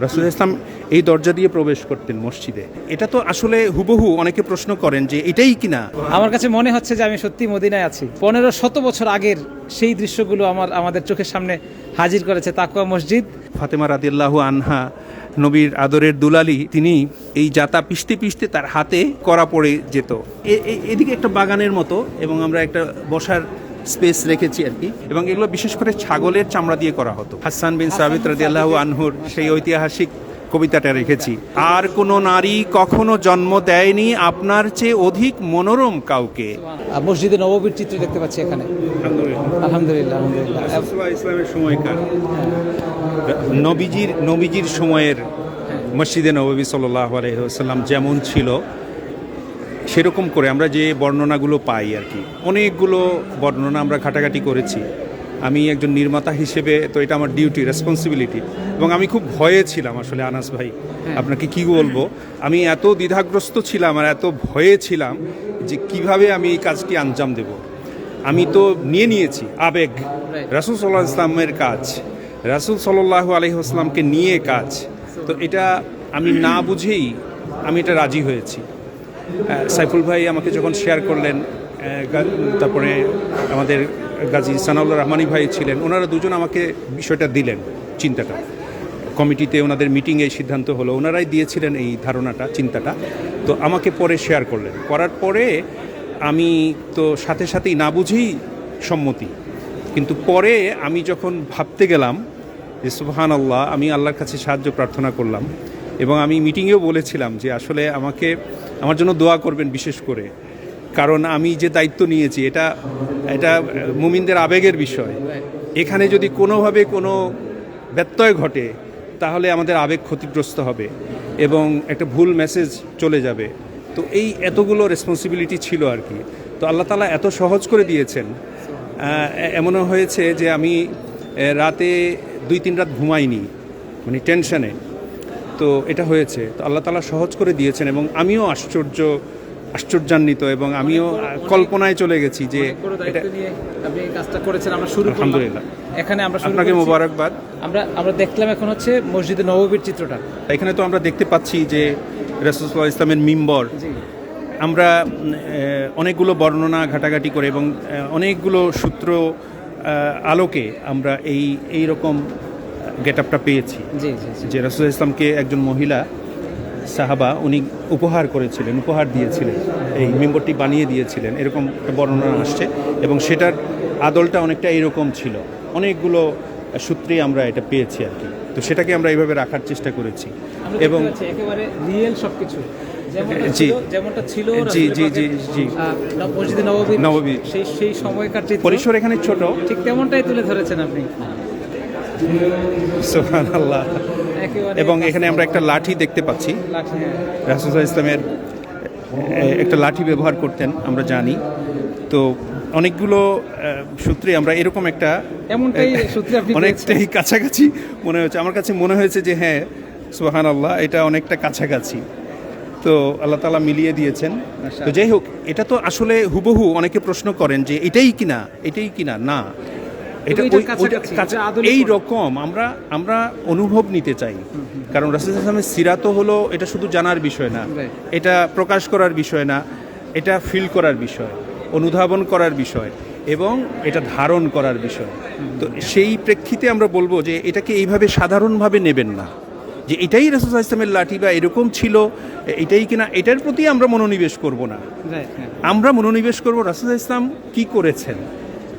রাসুল ইসলাম এই দরজা দিয়ে প্রবেশ করতেন মসজিদে। এটা তো আসলে হুবহু অনেকে প্রশ্ন করেন যে এটাই কিনা? আমার কাছে মনে হচ্ছে যে আমি সত্যি মদিনায় আছি। পনেরো শত বছর আগের সেই দৃশ্যগুলো আমার আমাদের চোখের সামনে হাজির করেছে তাকুয়া মসজিদ। ফাতেমা রাদিল্লাহু আনহা নবীর আদরের দুলালি তিনি এই জাতা পিষতে পিষতে তার হাতে করা পড়ে যেত। এদিকে একটা বাগানের মতো এবং আমরা একটা বসার স্পেস রেখেছি আর কি। এবং এগুলো বিশেষ করে ছাগলের চামড়া দিয়ে করা হতো। হাসান বিন সাবিত রাদিয়াল্লাহু আনহুর সেই ঐতিহাসিক কবিতাটা রেখেছি। আর কোনো নারী কখনো জন্ম দেয়নি আপনার চেয়ে অধিক মনোরম কাউকে। আর মসজিদে নববীর চিত্র দেখতে পাচ্ছি এখানে। আলহামদুলিল্লাহ। আলহামদুলিল্লাহ ইসলামের সময়কার নবীজির নবীজির সময়ের মসজিদে নবী সাল্লাহ আলহিহাল্লাম যেমন ছিল সেরকম করে আমরা যে বর্ণনাগুলো পাই আর কি অনেকগুলো বর্ণনা আমরা ঘাটাঘাটি করেছি। আমি একজন নির্মাতা হিসেবে তো এটা আমার ডিউটি রেসপন্সিবিলিটি এবং আমি খুব ভয়ে ছিলাম আসলে আনাস ভাই আপনাকে কি বলব? আমি এত দ্বিধাগ্রস্ত ছিলাম আর এত ভয়ে ছিলাম যে কীভাবে আমি এই কাজটি আঞ্জাম দেব। আমি তো নিয়ে নিয়েছি আবেগ। রাসুল সাল্লাহ ইসলামের কাজ রাসুল সাল্লাহ আলহিহাস্লামকে নিয়ে কাজ। তো এটা আমি না বুঝেই আমি এটা রাজি হয়েছি। সাইফুল ভাই আমাকে যখন শেয়ার করলেন তারপরে আমাদের গাজী সানাউল্লাহ রহমানি ভাই ছিলেন, ওনারা দুজন আমাকে বিষয়টা দিলেন, চিন্তাটা। কমিটিতে ওনাদের মিটিংয়ে সিদ্ধান্ত হলো, ওনারাই দিয়েছিলেন এই ধারণাটা, চিন্তাটা। তো আমাকে পরে শেয়ার করলেন। করার পরে আমি তো সাথে সাথেই না বুঝেই সম্মতি। কিন্তু পরে আমি যখন ভাবতে গেলাম যে সুবহান আল্লাহ আমি আল্লাহর কাছে সাহায্য প্রার্থনা করলাম। এবং আমি মিটিংয়েও বলেছিলাম যে আসলে আমাকে, আমার জন্য দোয়া করবেন বিশেষ করে। কারণ আমি যে দায়িত্ব নিয়েছি, এটা এটা মুমিনদের আবেগের বিষয়। এখানে যদি কোনোভাবে কোনো ব্যত্যয় ঘটে, তাহলে আমাদের আবেগ ক্ষতিগ্রস্ত হবে এবং একটা ভুল মেসেজ চলে যাবে। তো এই এতগুলো রেসপন্সিবিলিটি ছিল আর কি। তো আল্লাহ তালা এত সহজ করে দিয়েছেন। এমনও হয়েছে যে আমি রাতে দুই, তিন রাত ঘুমাইনি মানে টেনশনে তো এটা হয়েছে। তো আল্লাহ তালা সহজ করে দিয়েছেন এবং আমিও আশ্চর্য আশ্চর্যান্বিত এবং আমিও কল্পনায় চলে গেছি যে আলহামদুলিল্লাহ। এখানে আমরা আপনাকে। মোবারকবাদ। আমরা আমরা দেখলাম এখন হচ্ছে মসজিদে নববীর চিত্রটা। এখানে তো আমরা দেখতে পাচ্ছি যে রসুল্লাহ ইসলামের মিম্বর। আমরা অনেকগুলো বর্ণনা ঘাটাঘাটি করে এবং অনেকগুলো সূত্র আলোকে আমরা এই এই রকম গেট আপটা পেয়েছি যে রসুল ইসলামকে একজন মহিলা সাহাবা উনি উপহার করেছিলেন উপহার দিয়েছিলেন। এই মেম্বরটি বানিয়ে দিয়েছিলেন এরকম একটা বর্ণনা আসছে। এবং সেটার আদলটা অনেকটা এরকম ছিল। অনেকগুলো সূত্রেই আমরা এটা পেয়েছি আর কি। তো সেটাকে আমরা এইভাবে রাখার চেষ্টা করেছি। এবং একেবারে রিয়েল জি। যেমনটা ছিল জি, জি, জি, জি। মসজিদে নববীর। সেই সেই সময়কার পরিসর এখানে ছোট। ঠিক তেমনটাই তুলে ধরেছেন আপনি। সোহান আল্লাহ এবং এখানে আমরা একটা লাঠি দেখতে পাচ্ছি। হ্যাঁ। রাসুল্লাহ ইসলামের একটা লাঠি ব্যবহার করতেন আমরা জানি। তো অনেকগুলো সূত্রে আমরা এরকম একটা এমনটাই সূত্রে অনেকটাই কাছাকাছি মনে হচ্ছে আমার কাছে মনে হয়েছে যে হ্যাঁ সুবাহান আল্লাহ এটা অনেকটা কাছাকাছি। তো আল্লাহ তালা মিলিয়ে দিয়েছেন। তো যাই হোক এটা তো আসলে হুবহু অনেকে প্রশ্ন করেন যে এটাই কিনা? এটাই কিনা? না। এটা এই রকম আমরা আমরা অনুভব নিতে চাই। কারণ রাসুল ইসলামের সিরাত হলো এটা শুধু জানার বিষয় না। এটা প্রকাশ করার বিষয় না। এটা ফিল করার বিষয় অনুধাবন করার বিষয় এবং এটা ধারণ করার বিষয়। তো সেই প্রেক্ষিতে আমরা বলব যে এটাকে এইভাবে সাধারণভাবে নেবেন না। যে এটাই রাসুল ইসলামের লাঠি বা এরকম ছিল এটাই কিনা এটার প্রতি আমরা মনোনিবেশ করব না। আমরা মনোনিবেশ করব রাসুল ইসলাম কি করেছেন?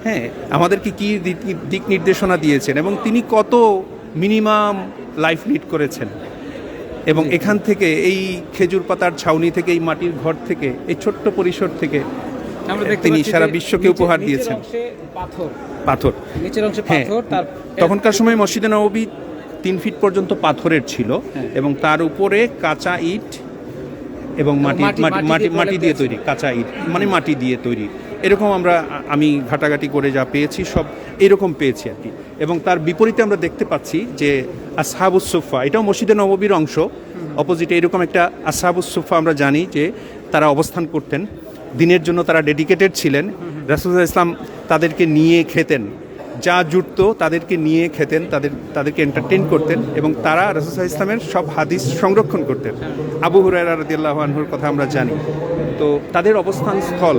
হ্যাঁ আমাদেরকে কি দিক- নির্দেশনা দিয়েছেন এবং তিনি কত মিনিমাম লাইফ লিড করেছেন? এবং এখান থেকে এই খেজুর পাতার ছাউনি থেকে এই মাটির ঘর থেকে এই ছোট্ট পরিসর থেকে তিনি সারা বিশ্বকে উপহার দিয়েছেন। পাথর। পাথর। নিচের অংশে হ্যাঁ পাথর তার তখনকার সময় মসজিদে নবী তিন ফিট পর্যন্ত পাথরের ছিল হ্যাঁ। এবং তার উপরে কাঁচা ইট এবং মাটি মাটি- মাটি দিয়ে তৈরি কাঁচা ইট মানে মাটি দিয়ে তৈরি। এরকম আমরা আমি ঘাটাঘাটি করে যা পেয়েছি সব এরকম পেয়েছি আর কি। এবং তার বিপরীতে আমরা দেখতে পাচ্ছি যে আসহাবুস সুফা এটাও মসজিদে নববীর অংশ অপোজিটে এরকম একটা আসহাবুস সুফা আমরা জানি যে তারা অবস্থান করতেন দিনের জন্য তারা ডেডিকেটেড ছিলেন। রাসুল ইসলাম তাদেরকে নিয়ে খেতেন। যা জুটত তাদেরকে নিয়ে খেতেন, তাদের, তাদেরকে এন্টারটেন করতেন এবং তারা রসুল ইসলামের সব হাদিস সংরক্ষণ করতেন। আবু হুরায়রা রাদিয়াল্লাহু আনহুর কথা আমরা জানি। তো তাদের অবস্থান স্থল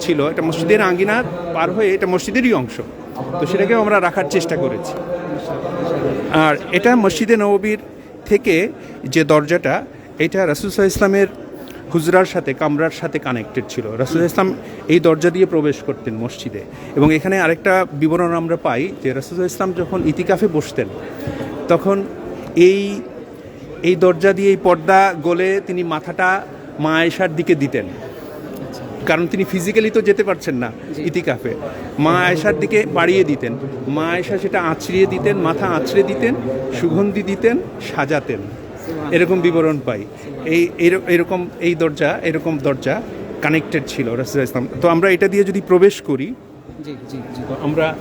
ছিল এটা মসজিদের আঙ্গিনা পার হয়ে এটা মসজিদেরই অংশ। তো সেটাকেও আমরা রাখার চেষ্টা করেছি। আর এটা মসজিদে নববীর থেকে যে দরজাটা, এটা রাসুলসাহ ইসলামের হুজরার সাথে কামরার সাথে কানেক্টেড ছিল। রাসুল ইসলাম এই দরজা দিয়ে প্রবেশ করতেন মসজিদে। এবং এখানে আরেকটা বিবরণ আমরা পাই যে রাসুল ইসলাম যখন ইতিকাফে বসতেন তখন এই এই দরজা দিয়ে এই পর্দা গলে তিনি মাথাটা মা আয়েশার দিকে দিতেন। কারণ তিনি ফিজিক্যালি তো যেতে পারছেন না ইতিকাফে। মা আয়েশার দিকে বাড়িয়ে দিতেন। মা আয়েশা সেটা আঁচড়িয়ে দিতেন মাথা আঁচড়ে দিতেন সুগন্ধি দিতেন সাজাতেন। এরকম বিবরণ পাই। এই এর- এরকম এই দরজা এরকম দরজা কানেক্টেড ছিল রাসুল ইসলাম তো আমরা এটা দিয়ে যদি প্রবেশ করি আমরা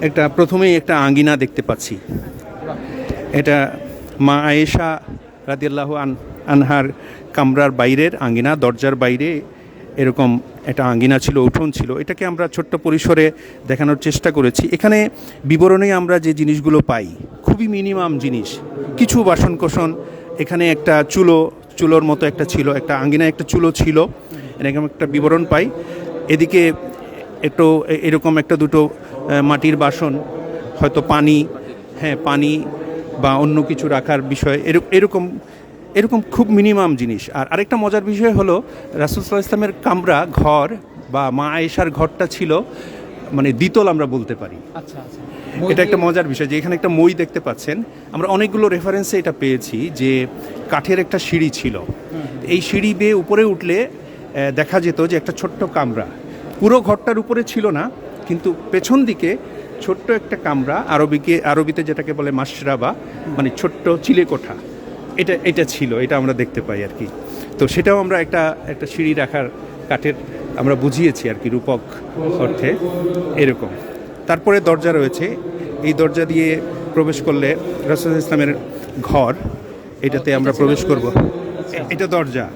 একটা প্রথমেই একটা আঙ্গিনা দেখতে পাচ্ছি। এটা মা আয়েশা রাদিয়াল্লাহু আন আনহার কামরার বাইরের আঙ্গিনা দরজার বাইরে এরকম একটা আঙ্গিনা ছিল উঠোন ছিল। এটাকে আমরা ছোট্ট পরিসরে দেখানোর চেষ্টা করেছি। এখানে বিবরণে আমরা যে জিনিসগুলো পাই খুবই মিনিমাম জিনিস। কিছু বাসনকোসন এখানে একটা চুলো, চুলোর মতো একটা ছিল, একটা আঙ্গিনায় একটা চুলো ছিল, এরকম একটা বিবরণ পাই। এদিকে একটু এরকম একটা দুটো মাটির বাসন, হয়তো পানি হ্যাঁ পানি বা অন্য কিছু রাখার বিষয়, এরক- এরকম এরকম খুব মিনিমাম জিনিস। আর আরেকটা মজার বিষয় হলো, রাসুল ইসলামের কামরা ঘর বা মা আয়েশার ঘরটা ছিল মানে দ্বিতল আমরা বলতে পারি। আচ্ছা আচ্ছা। এটা একটা মজার বিষয় যে এখানে একটা মই দেখতে পাচ্ছেন। আমরা অনেকগুলো রেফারেন্সে এটা পেয়েছি যে কাঠের একটা সিঁড়ি ছিল। এই সিঁড়ি বেয়ে উপরে উঠলে দেখা যেত যে একটা ছোট্ট কামরা। পুরো ঘরটার উপরে ছিল না, কিন্তু পেছন দিকে ছোট্ট একটা কামরা, আরবিকে আরবিতে যেটাকে বলে মাসরাবা মানে ছোট্ট চিলে কোঠা এটা এটা ছিল, এটা আমরা দেখতে পাই আর কি। তো সেটাও আমরা একটা একটা সিঁড়ি রাখার কাঠের আমরা বুঝিয়েছি আর কি রূপক অর্থে। এরকম। তারপরে দরজা রয়েছে। এই দরজা দিয়ে প্রবেশ করলে রাসুল ইসলামের ঘর, এটাতে আমরা প্রবেশ করব। এটা দরজা।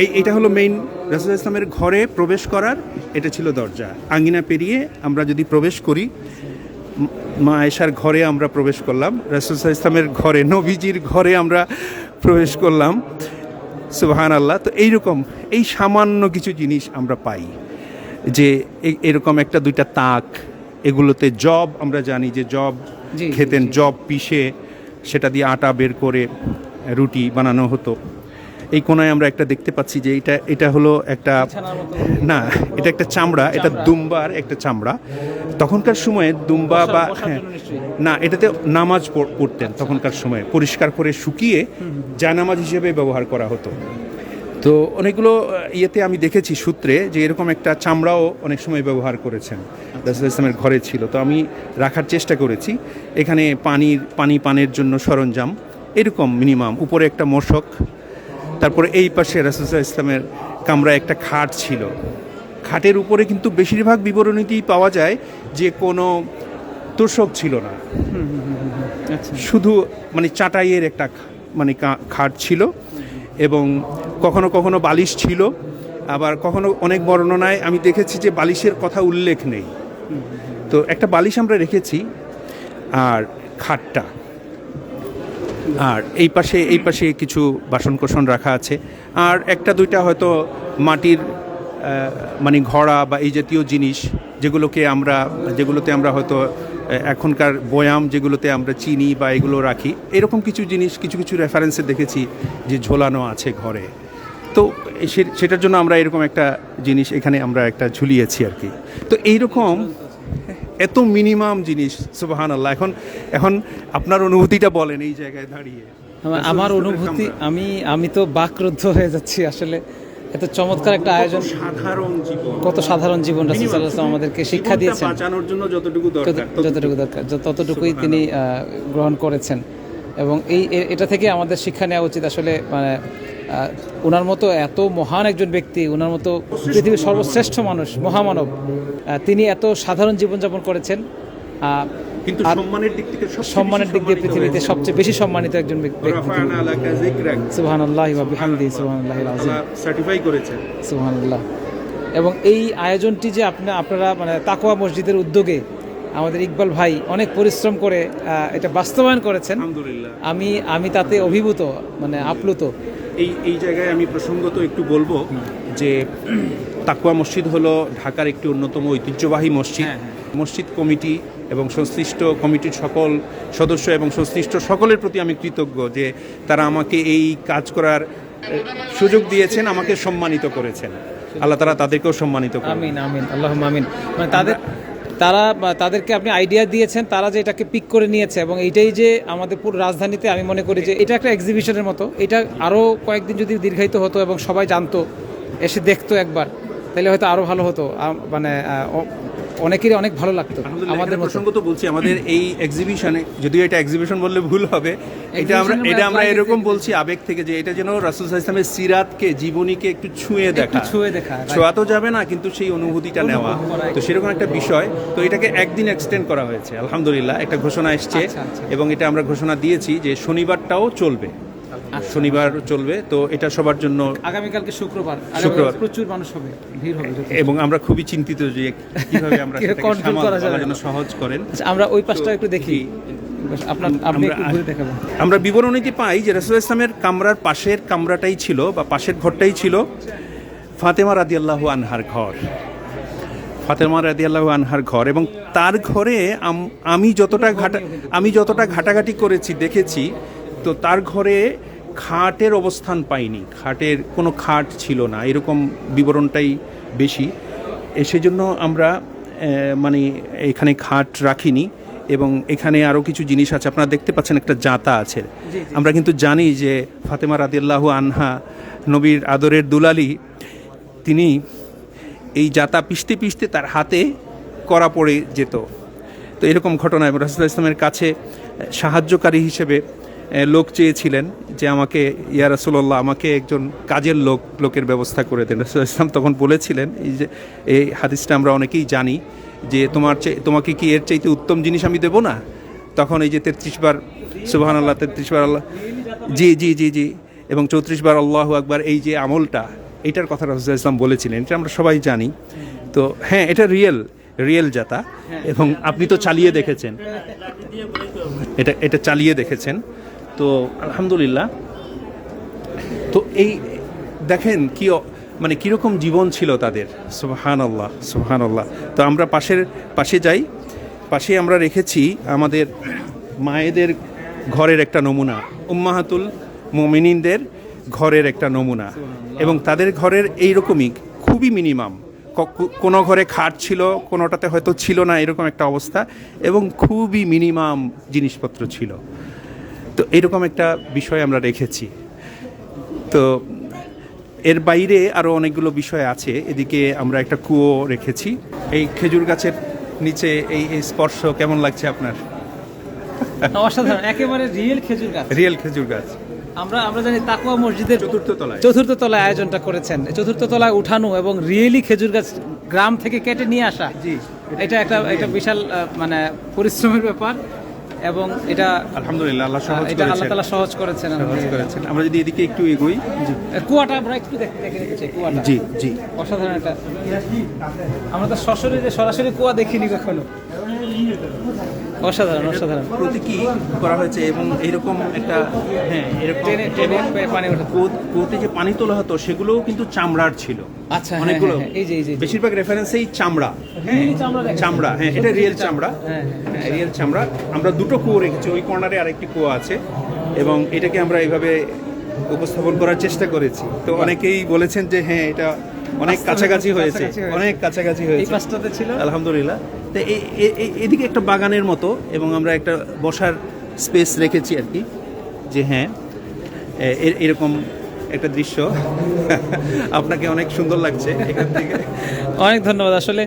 এই, এটা হলো মেইন রাসুল ইসলামের ঘরে প্রবেশ করার, এটা ছিল দরজা। আঙ্গিনা পেরিয়ে আমরা যদি প্রবেশ করি, মা আয়েশার ঘরে আমরা প্রবেশ করলাম। রাসুল ইসলামের ঘরে, নবীজির ঘরে আমরা প্রবেশ করলাম। সুবাহান আল্লাহ তো এইরকম, এই সামান্য কিছু জিনিস আমরা পাই যে এরকম একটা দুইটা তাক এগুলোতে জব আমরা জানি যে জব খেতেন জব পিষে সেটা দিয়ে আটা বের করে রুটি বানানো হতো। এই কোনায় আমরা একটা দেখতে পাচ্ছি যে এটা এটা হলো একটা না এটা একটা চামড়া এটা দুম্বার একটা চামড়া। তখনকার সময়ে দুম্বা বা হ্যাঁ, না এটাতে নামাজ পড়- পড়তেন তখনকার সময়ে। পরিষ্কার করে শুকিয়ে জানামাজ হিসেবে ব্যবহার করা হতো। তো অনেকগুলো ইয়েতে আমি দেখেছি সূত্রে যে এরকম একটা চামড়াও অনেক সময় ব্যবহার করেছেন। রাসুল ইসলামের ঘরে ছিল। তো আমি রাখার চেষ্টা করেছি। এখানে পানির পানি পানের জন্য সরঞ্জাম। এরকম মিনিমাম উপরে একটা মশক। তারপরে এই পাশে রাসুল ইসলামের কামরা একটা খাট ছিল। খাটের উপরে কিন্তু বেশিরভাগ বিবরণীতেই পাওয়া যায় যে কোনো তোষক ছিল না। আচ্ছা। শুধু মানে চাটাইয়ের একটা মানে খাট ছিল। এবং কখনো কখনো বালিশ ছিল, আবার কখনো অনেক বর্ণনায় আমি দেখেছি যে বালিশের কথা উল্লেখ নেই। তো একটা বালিশ আমরা রেখেছি, আর খাটটা। আর এই পাশে এই পাশে কিছু বাসনকোসন রাখা আছে। আর একটা দুইটা হয়তো মাটির মানে ঘড়া বা এই জাতীয় জিনিস যেগুলোকে আমরা, যেগুলোতে আমরা হয়তো এখনকার বয়াম যেগুলোতে আমরা চিনি বা এগুলো রাখি এরকম কিছু জিনিস কিছু কিছু রেফারেন্সে দেখেছি যে ঝোলানো আছে ঘরে। তো সেটার জন্য আমরা এরকম একটা জিনিস এখানে আমরা একটা ঝুলিয়েছি আর কি। তো এইরকম এত মিনিমাম জিনিস সুবাহান আল্লাহ এখন এখন আপনার অনুভূতিটা বলেন এই জায়গায় দাঁড়িয়ে। আমার অনুভূতি আমি আমি তো বাকরুদ্ধ হয়ে যাচ্ছি আসলে। এত চমৎকার একটা আয়োজন। সাধারণ জীবন। কত সাধারণ জীবন রাসূল আমাদেরকে শিক্ষা দিয়েছেন। বাঁচানোর জন্য যতটুকু দরকার। যতটুকু দরকার। ততটুকুই তিনি আহ, গ্রহণ করেছেন। এবং এই এটা থেকে আমাদের শিক্ষা নেওয়া উচিত আসলে মানে ওনার মতো এত মহান একজন ব্যক্তি ওনার মতো পৃথিবীর সর্বশ্রেষ্ঠ মানুষ মহামানব তিনি এত সাধারণ জীবনযাপন করেছেন। কিন্তু সম্মানের দিক থেকে সম্মানের দিক দিয়ে পৃথিবীতে সবচেয়ে বেশি সম্মানিত একজন ব্যক্তি। সুবহানাল্লাহ ওয়া বিহামদি সুবহানাল্লাহিল আযীম সার্টিফাই করেছেন। সুবহানাল্লাহ। এবং এই আয়োজনটি যে আপনি আপনারা মানে তাকোয়া মসজিদের উদ্যোগে আমাদের ইকবাল ভাই অনেক পরিশ্রম করে এটা বাস্তবায়ন করেছেন। আমি আমি তাতে অভিভূত মানে আপ্লুত। এই এই জায়গায় আমি প্রসঙ্গত একটু বলব যে তাকুয়া মসজিদ হলো ঢাকার একটি অন্যতম ঐতিহ্যবাহী মসজিদ। হ্যাঁ, হ্যাঁ। মসজিদ কমিটি এবং সংশ্লিষ্ট কমিটির সকল সদস্য এবং সংশ্লিষ্ট সকলের প্রতি আমি কৃতজ্ঞ যে তারা আমাকে এই কাজ করার সুযোগ দিয়েছেন, আমাকে সম্মানিত করেছেন। আল্লাহ তারা তাদেরকেও সম্মানিত আমিন আমিন আল্লাহ আমিন। মানে তাদের, তারা তাদেরকে আপনি আইডিয়া দিয়েছেন, তারা যে এটাকে পিক করে নিয়েছে এবং এইটাই যে আমাদের পুরো রাজধানীতে আমি মনে করি যে এটা একটা এক্সিবিশনের মতো। এটা আরও কয়েকদিন যদি দীর্ঘায়িত হতো এবং সবাই জানতো, এসে দেখতো একবার, তাহলে হয়তো আরও ভালো হতো। মানে অনেকেরই অনেক ভালো লাগতো আমাদের প্রসঙ্গ তো বলছি আমাদের এই এক্সিবিশনে যদিও এটা এক্সিবিশন বললে ভুল হবে এটা আমরা এটা আমরা এরকম বলছি আবেগ থেকে যে এটা যেন রাসুল ইসলামের সিরাতকে জীবনীকে একটু ছুঁয়ে দেখা। ছুঁয়ে দেখা ছোঁয়া তো যাবে না কিন্তু সেই অনুভূতিটা নেওয়া। তো সেরকম একটা বিষয়। তো এটাকে একদিন এক্সটেন্ড করা হয়েছে আলহামদুলিল্লাহ একটা ঘোষণা এসছে আচ্ছা, আচ্ছা। এবং এটা আমরা ঘোষণা দিয়েছি যে শনিবারটাও চলবে। শনিবার চলবে তো এটা সবার জন্য আগামীকালকে শুক্রবার। শুক্রবার। প্রচুর মানুষ হবে ভিড় হবে এবং আমরা খুবই চিন্তিত যে কীভাবে আমরা করা যাবে। যেন সহজ করেন। আচ্ছা, আমরা ওই পাশটা একটু দেখি। আমরা- বিবরণীতে পাই যে রসুল ইসলামের কামরার পাশের কামরাটাই ছিল বা পাশের ঘরটাই ছিল ফাতেমা রাদিয়াল্লাহু আনহার ঘর। ফাতেমা রাদিয়াল্লাহু আনহার ঘর এবং তার ঘরে আমি যতটা ঘাটা আমি যতটা ঘাটাঘাটি করেছি দেখেছি তো তার ঘরে খাটের অবস্থান পাইনি। খাটের কোনো খাট ছিল না। এরকম বিবরণটাই বেশি। এ সেজন্য আমরা মানে এখানে খাট রাখিনি এবং এখানে আরও কিছু জিনিস আছে। আপনারা দেখতে পাচ্ছেন একটা জাতা আছে। আমরা কিন্তু জানি যে ফাতেমা রাদিয়াল্লাহু আনহা নবীর আদরের দুলালি তিনি এই জাতা পিষতে পিষতে তার হাতে করা পড়ে যেত। তো এরকম ঘটনা এবং রাসুল্লাহ ইসলামের কাছে সাহায্যকারী হিসেবে লোক চেয়েছিলেন যে আমাকে, ইয়া রাসুল্লাহ আমাকে একজন কাজের লোক, লোকের ব্যবস্থা করে দেন। রাসুল ইসলাম তখন বলেছিলেন, এই যে, এই হাদিসটা আমরা অনেকেই জানি যে তোমার তোমাকে কি এর চাইতে উত্তম জিনিস আমি দেবো না? তখন এই যে তেত্রিশ বার সুবাহান আল্লাহ তেত্রিশ বার আল্লাহ, জি জি জি জি, এবং চৌত্রিশ বার আল্লাহ আকবার, এই যে আমলটা এইটার কথা রাসুল ইসলাম বলেছিলেন, এটা আমরা সবাই জানি। তো হ্যাঁ এটা রিয়েল রিয়েল জাতা এবং আপনি তো চালিয়ে দেখেছেন। এটা এটা চালিয়ে দেখেছেন। তো আলহামদুলিল্লাহ। তো এই দেখেন কি মানে কীরকম জীবন ছিল তাদের। সুবহান আল্লাহ সুবহান আল্লাহ তো আমরা পাশের পাশে যাই। পাশে আমরা রেখেছি আমাদের মায়েদের ঘরের একটা নমুনা। উম্মাহাতুল মমিনিনদের ঘরের একটা নমুনা। এবং তাদের ঘরের এইরকমই খুবই মিনিমাম। কোনো ঘরে খাট ছিল কোনোটাতে হয়তো ছিল না এরকম একটা অবস্থা। এবং খুবই মিনিমাম জিনিসপত্র ছিল। তো এরকম একটা বিষয় আমরা রেখেছি। তো এর বাইরে আরও অনেকগুলো বিষয় আছে। এদিকে আমরা একটা কুয়ো রেখেছি। এই খেজুর গাছের নিচে এই এই স্পর্শ কেমন লাগছে আপনার? অসাধারণ একেবারে রিয়েল খেজুর গাছ। রিয়েল খেজুর গাছ। আমরা আমরা জানি তাকুয়া মসজিদের চতুর্থ তলায়। চতুর্থ তলায় আয়োজনটা করেছেন। চতুর্থ তলায় উঠানো এবং রিয়েলি খেজুর গাছ গ্রাম থেকে কেটে নিয়ে আসা। জি। এটা একটা একটা বিশাল মানে পরিশ্রমের ব্যাপার। এবং এটা আলহামদুলিল্লাহ আল্লাহ সহজ এটা আল্লাহ তালা সহজ করেছেন সহজ করেছেন। আমরা যদি এদিকে একটু এগোই জি। কুয়াটা আমরা একটু দেখতে দেখে রেখেছি কুয়াটা। জি জি। অসাধারণ এটা আমরা তো সশরীরে সরাসরি কুয়া দেখিনি কখনো। অসাধারণ অসাধারণ। প্রতীকী করা হয়েছে এবং এরকম একটা হ্যাঁ এরকম পানি কুয়োতে যে পানি তোলা হতো সেগুলোও কিন্তু চামড়ার ছিল। আচ্ছা হ্যাঁ, অনেকগুলো। হ্যাঁ, হ্যাঁ, এই যে এই যে বেশিরভাগ রেফারেন্সেই চামড়া। হ্যাঁ চামড়া হ্যাঁ এটা রিয়েল চামড়া। রিয়েল চামড়া। আমরা দুটো কুয়ো রেখেছি ওই কর্নারে আরেকটি কুয়ো আছে। এবং এটাকে আমরা এইভাবে উপস্থাপন করার চেষ্টা করেছি। তো অনেকেই বলেছেন যে হ্যাঁ এটা অনেক কাছাকাছি হয়েছে কাছাকাছি হয়েছে। অনেক কাছাকাছি এই হয়েছে। ছিল? আলহামদুলিল্লাহ। তো এদিকে একটা বাগানের মতো এবং আমরা একটা বসার স্পেস রেখেছি আর কি যে হ্যাঁ এরকম একটা দৃশ্য আপনাকে অনেক সুন্দর লাগছে এখান থেকে। অনেক ধন্যবাদ। আসলে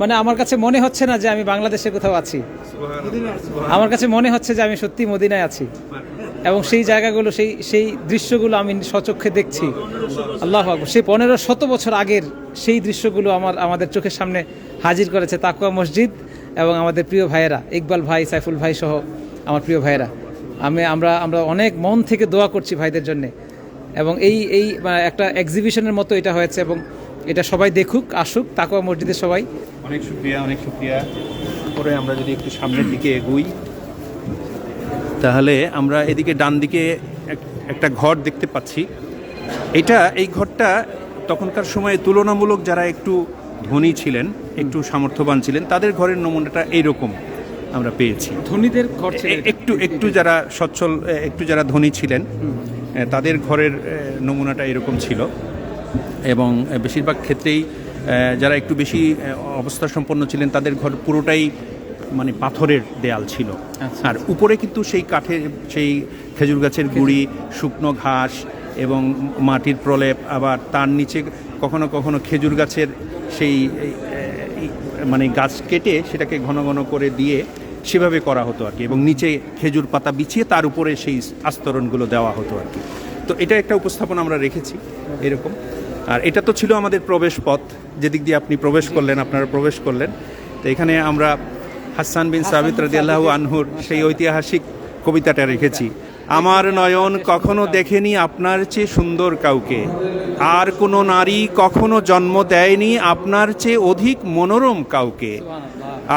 মানে আমার কাছে মনে হচ্ছে না যে আমি বাংলাদেশে কোথাও আছি। আমার কাছে মনে হচ্ছে যে আমি সত্যি মদিনায় আছি। এবং সেই জায়গাগুলো, সেই সেই দৃশ্যগুলো আমি সচক্ষে দেখছি। আল্লাহ আকবর। সেই পনেরো শত বছর আগের সেই দৃশ্যগুলো আমার, আমাদের চোখের সামনে হাজির করেছে তাকুয়া মসজিদ এবং আমাদের প্রিয় ভাইয়েরা, ইকবাল ভাই, সাইফুল ভাই সহ আমার প্রিয় ভাইয়েরা। আমি, আমরা আমরা অনেক মন থেকে দোয়া করছি ভাইদের জন্য। এবং এই এই মানে একটা এক্সিবিশনের মতো এটা হয়েছে এবং এটা সবাই দেখুক, আসুক তাকুয়া মসজিদের সবাই। অনেক শুক্রিয়া অনেক শুক্রিয়া। তারপরে আমরা যদি একটু সামনের দিকে এগুই তাহলে আমরা এদিকে ডান দিকে এক- একটা ঘর দেখতে পাচ্ছি। এটা এই ঘরটা তখনকার সময়ে তুলনামূলক যারা একটু ধনী ছিলেন একটু সামর্থ্যবান ছিলেন তাদের ঘরের নমুনাটা এইরকম আমরা পেয়েছি। ধনীদের ঘর একটু একটু যারা সচ্ছল একটু যারা ধনী ছিলেন তাদের ঘরের নমুনাটা এরকম ছিল। এবং বেশিরভাগ ক্ষেত্রেই যারা একটু বেশি অবস্থা সম্পন্ন ছিলেন তাদের ঘর পুরোটাই মানে পাথরের দেয়াল ছিল। আচ্ছা। আর উপরে কিন্তু সেই কাঠের সেই খেজুর গাছের গুঁড়ি শুকনো ঘাস এবং মাটির প্রলেপ আবার তার নিচে কখনো কখনো খেজুর গাছের সেই মানে গাছ কেটে সেটাকে ঘন ঘন করে দিয়ে সেভাবে করা হতো আর কি এবং নিচে খেজুর পাতা বিছিয়ে তার উপরে সেই আস্তরণগুলো দেওয়া হতো আর কি। তো এটা একটা উপস্থাপনা আমরা রেখেছি এরকম। আর এটা তো ছিল আমাদের প্রবেশ পথ। যেদিক দিয়ে আপনি প্রবেশ করলেন আপনারা প্রবেশ করলেন। তো এখানে আমরা হাসান বিন সাবিত রাদিয়াল্লাহু আনহুর সেই ঐতিহাসিক কবিতাটা রেখেছি। আমার নয়ন কখনো দেখেনি আপনার চেয়ে সুন্দর কাউকে। আর কোনো নারী কখনো জন্ম দেয়নি আপনার চেয়ে অধিক মনোরম কাউকে।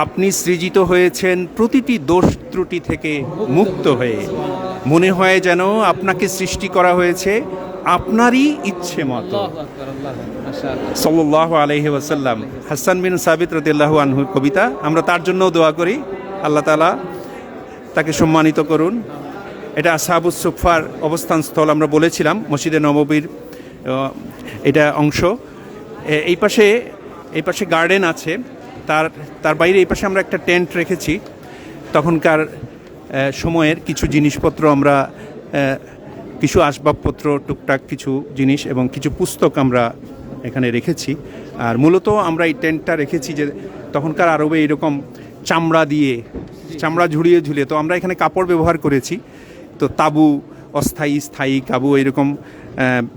আপনি সৃজিত হয়েছেন প্রতিটি দোষ ত্রুটি থেকে মুক্ত হয়ে। মনে হয় যেন আপনাকে সৃষ্টি করা হয়েছে আপনারই ইচ্ছে মতো। সাল্লাহ আলহি ওয়াসাল্লাম। হাসান বিন সাবিত রদিল্লাহু আনহুর কবিতা। আমরা তার জন্যও দোয়া করি। আল্লাহ তালা তাকে সম্মানিত করুন। এটা আসাবুস সুফার অবস্থান স্থল আমরা বলেছিলাম মসজিদে নববীর এটা অংশ। এই পাশে এই পাশে গার্ডেন আছে। তার তার বাইরে এই পাশে আমরা একটা টেন্ট রেখেছি। তখনকার সময়ের কিছু জিনিসপত্র আমরা কিছু আসবাবপত্র টুকটাক কিছু জিনিস এবং কিছু পুস্তক আমরা এখানে রেখেছি। আর মূলত আমরা এই টেন্টটা রেখেছি যে তখনকার আরবে এরকম চামড়া দিয়ে চামড়া ঝুড়িয়ে ঝুলিয়ে তো আমরা এখানে কাপড় ব্যবহার করেছি। তো তাবু অস্থায়ী স্থায়ী কাবু এরকম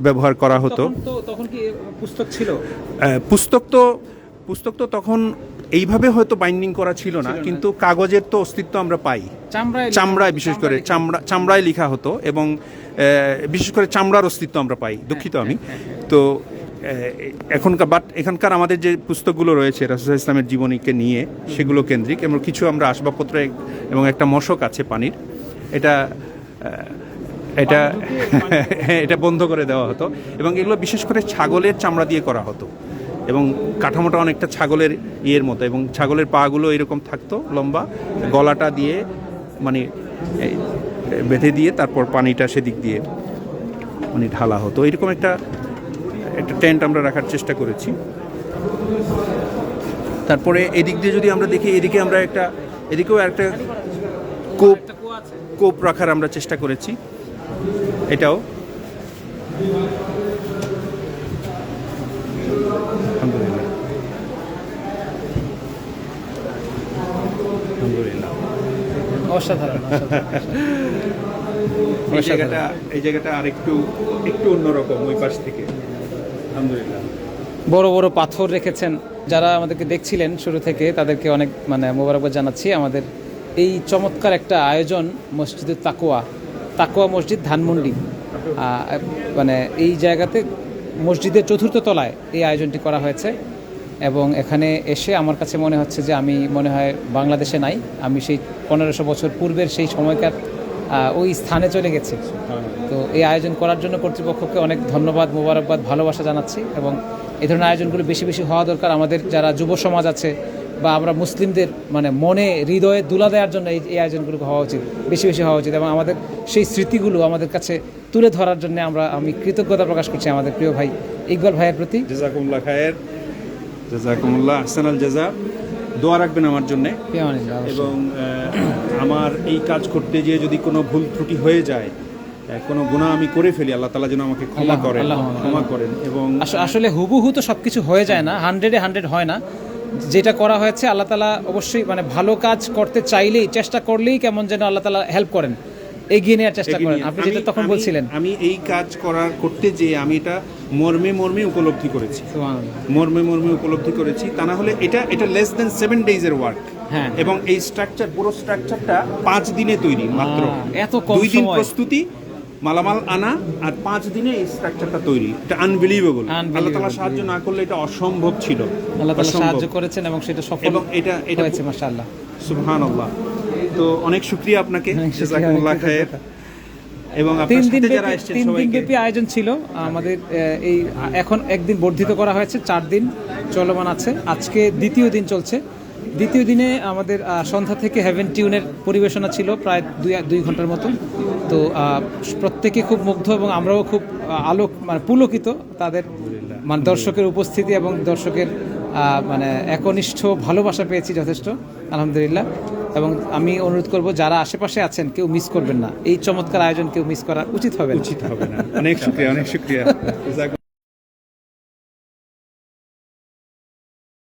ব্যবহার করা হতো। তখন কি পুস্তক ছিল? পুস্তক তো পুস্তক তো তখন এইভাবে হয়তো বাইন্ডিং করা ছিল না কিন্তু কাগজের তো অস্তিত্ব আমরা পাই। চামড়ায় চামড়ায় বিশেষ করে চামড়া চামড়ায় লেখা হতো এবং বিশেষ করে চামড়ার অস্তিত্ব আমরা পাই দুঃখিত আমি। তো এখনকার বাট এখানকার আমাদের যে পুস্তকগুলো রয়েছে রাসুল ইসলামের জীবনীকে নিয়ে সেগুলো কেন্দ্রিক এবং কিছু আমরা আসবাবপত্র এবং একটা মশক আছে পানির। এটা এটা এটা বন্ধ করে দেওয়া হতো এবং এগুলো বিশেষ করে ছাগলের চামড়া দিয়ে করা হতো। এবং কাঠামোটা অনেকটা ছাগলের ইয়ের মতো এবং ছাগলের পাগুলো এরকম থাকতো লম্বা, গলাটা দিয়ে মানে বেঁধে দিয়ে তারপর পানিটা সেদিক দিয়ে মানে ঢালা হতো। এরকম একটা একটা টেন্ট আমরা রাখার চেষ্টা করেছি। তারপরে এদিক দিয়ে যদি আমরা দেখি, এদিকে আমরা একটা, এদিকেও একটা কোপ কোপ রাখার আমরা চেষ্টা করেছি। এটাও। অসাধারণ এই জায়গাটা এই জায়গাটা আরেকটু একটু অন্যরকম ওই পাশ থেকে। আলহামদুলিল্লাহ। বড় বড় পাথর রেখেছেন যারা আমাদেরকে দেখছিলেন শুরু থেকে তাদেরকে অনেক মানে মোবারকবাদ জানাচ্ছি। আমাদের এই চমৎকার একটা আয়োজন মসজিদের তাকোয়া তাকোয়া মসজিদ ধানমন্ডি। মানে এই জায়গাতে মসজিদের চতুর্থ তলায় এই আয়োজনটি করা হয়েছে। এবং এখানে এসে আমার কাছে মনে হচ্ছে যে আমি মনে হয় বাংলাদেশে নাই। আমি সেই পনেরোশো বছর পূর্বের সেই সময়কার ওই স্থানে চলে গেছি। তো এই আয়োজন করার জন্য কর্তৃপক্ষকে অনেক ধন্যবাদ, মোবারকবাদ, ভালোবাসা জানাচ্ছি এবং এই ধরনের আয়োজনগুলো বেশি বেশি হওয়া দরকার আমাদের যারা যুব সমাজ আছে বা আমরা মুসলিমদের মানে মনে, হৃদয়ে দুলা দেওয়ার জন্য এই এই আয়োজনগুলো হওয়া উচিত, বেশি বেশি হওয়া উচিত এবং আমাদের সেই স্মৃতিগুলো আমাদের কাছে তুলে ধরার জন্য আমরা, আমি কৃতজ্ঞতা প্রকাশ করছি আমাদের প্রিয় ভাই ইকবাল ভাইয়ের প্রতি। জাজাকুমুল্লাহ জাজাকুমুল্লাহ আহসানাল জাজা দোয়া রাখবেন আমার জন্যে। এবং আমার এই কাজ করতে গিয়ে যদি কোনো ভুল ত্রুটি হয়ে যায় কোনো গুণা আমি করে ফেলি আল্লাহ তালা যেন আমাকে ক্ষমা করেন ক্ষমা করেন এবং আস- আসলে হুবহু তো সব কিছু হয়ে যায় না হান্ড্রেডে হান্ড্রেড হয় না। যেটা করা হয়েছে আল্লাহ তালা অবশ্যই মানে ভালো কাজ করতে চাইলেই চেষ্টা করলেই কেমন যেন আল্লাহ তালা হেল্প করেন। এগিয়ে নেওয়ার চেষ্টা করেন। আপনি যেটা তখন বলছিলেন। আমি এই কাজ করার করতে যে আমি এটা মর্মে মর্মে উপলব্ধি করেছি। মর্মে মর্মে উপলব্ধি করেছি। তা না হলে এটা এটা লেস দেন সেভেন ডেজের ওয়ার্ক। এবং এই স্ট্রাকচার পুরো স্ট্রাকচারটা পাঁচ দিনে তৈরি মাত্র। এত দুই দিন প্রস্তুতি মালামাল আনা আর পাঁচ দিনে এই স্ট্রাকচারটা তৈরি। এটা আনবিলিভেবল আল্লাহ তালা সাহায্য না করলে এটা অসম্ভব ছিল। আল্লাহ অসম্ভব। সাহায্য করেছেন এবং সেটা সফল এবং এটা এটা হয়েছে মাশাআল্লাহ। সুবহান আল্লাহ তো অনেক শুক্রিয়া আপনাকে। খায়ের। এবং তিন দিন তিন দিন ব্যাপী আয়োজন ছিল। আমাদের এই এখন একদিন বর্ধিত করা হয়েছে চার দিন চলমান আছে। আজকে দ্বিতীয় দিন চলছে। দ্বিতীয় দিনে আমাদের সন্ধ্যা থেকে হেভেন টিউনের পরিবেশনা ছিল প্রায় দুই দুই ঘণ্টার মতো। তো প্রত্যেকে খুব মুগ্ধ এবং আমরাও খুব আলোক মানে পুলকিত তাদের মানে দর্শকের উপস্থিতি এবং দর্শকের মানে একনিষ্ঠ ভালোবাসা পেয়েছি যথেষ্ট আলহামদুলিল্লাহ। এবং আমি অনুরোধ করব যারা আশেপাশে আছেন কেউ মিস করবেন না। এই চমৎকার আয়োজন কেউ মিস করা উচিত হবে উচিত হবে না। অনেক শুক্রিয়া অনেক শুক্রিয়া।